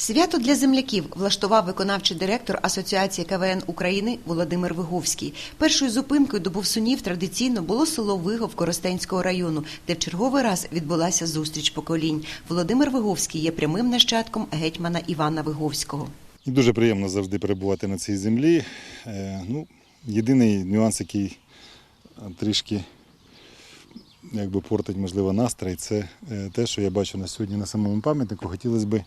Свято для земляків влаштував виконавчий директор Асоціації КВН України Володимир Виговський. Першою зупинкою до Бовсунів традиційно було село Вигов Коростенського району, де в черговий раз відбулася зустріч поколінь. Володимир Виговський є прямим нащадком гетьмана Івана Виговського. Дуже приємно завжди перебувати на цій землі. Е, Ну, єдиний нюанс, який е, трішки якби портить, можливо, настрій, це е, те, що я бачу на сьогодні на самому пам'ятнику. Хотілося б,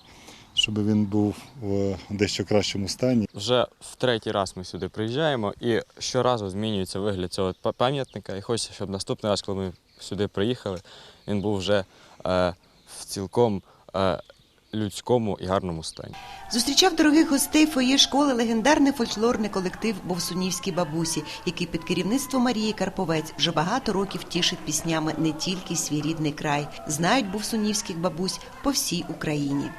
щоб він був в дещо кращому стані. Вже в третій раз ми сюди приїжджаємо і щоразу змінюється вигляд цього пам'ятника. І хочеться, щоб наступний раз, коли ми сюди приїхали, він був вже е, в цілком е, людському і гарному стані. Зустрічав дорогих гостей фоє школи легендарний фольклорний колектив Бовсунівські бабусі, який під керівництвом Марії Карповець вже багато років тішить піснями не тільки свій рідний край, знають бовсунівських бабусь по всій Україні.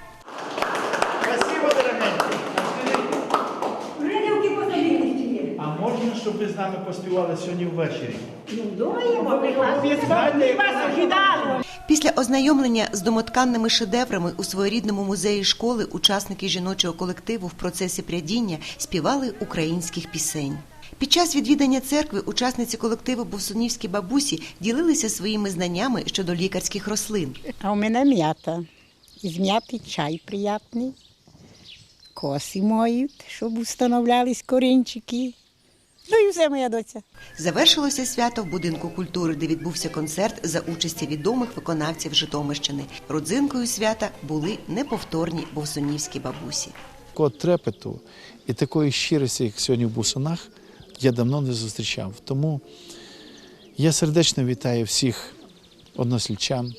Можна, щоб ви з нами поспівали сьогодні ввечері? Ну, думаємо. Ми вас ожидали. Після ознайомлення з домотканними шедеврами у своєрідному музеї школи учасники жіночого колективу в процесі прядіння співали українських пісень. Під час відвідання церкви учасниці колективу Бовсунівські бабусі ділилися своїми знаннями щодо лікарських рослин. А у мене м'ята. Із м'яти чай приятний. Коси моють, щоб установлялись корінчики. Ну і все, моя доця. Завершилося свято в будинку культури, де відбувся концерт за участі відомих виконавців Житомирщини. Родзинкою свята були неповторні бовсунівські бабусі. Такого трепету і такої щирості, як сьогодні в Бусунах, я давно не зустрічав. Тому я сердечно вітаю всіх односельчан,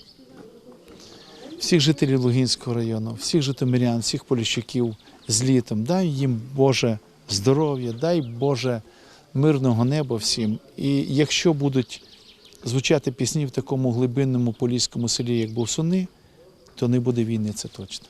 всіх жителів Лугінського району, всіх житомирян, всіх поліщуків з літом. Дай їм Боже здоров'я, дай Боже мирного неба всім. І якщо будуть звучати пісні в такому глибинному поліському селі, як Бовсуни, то не буде війни, це точно.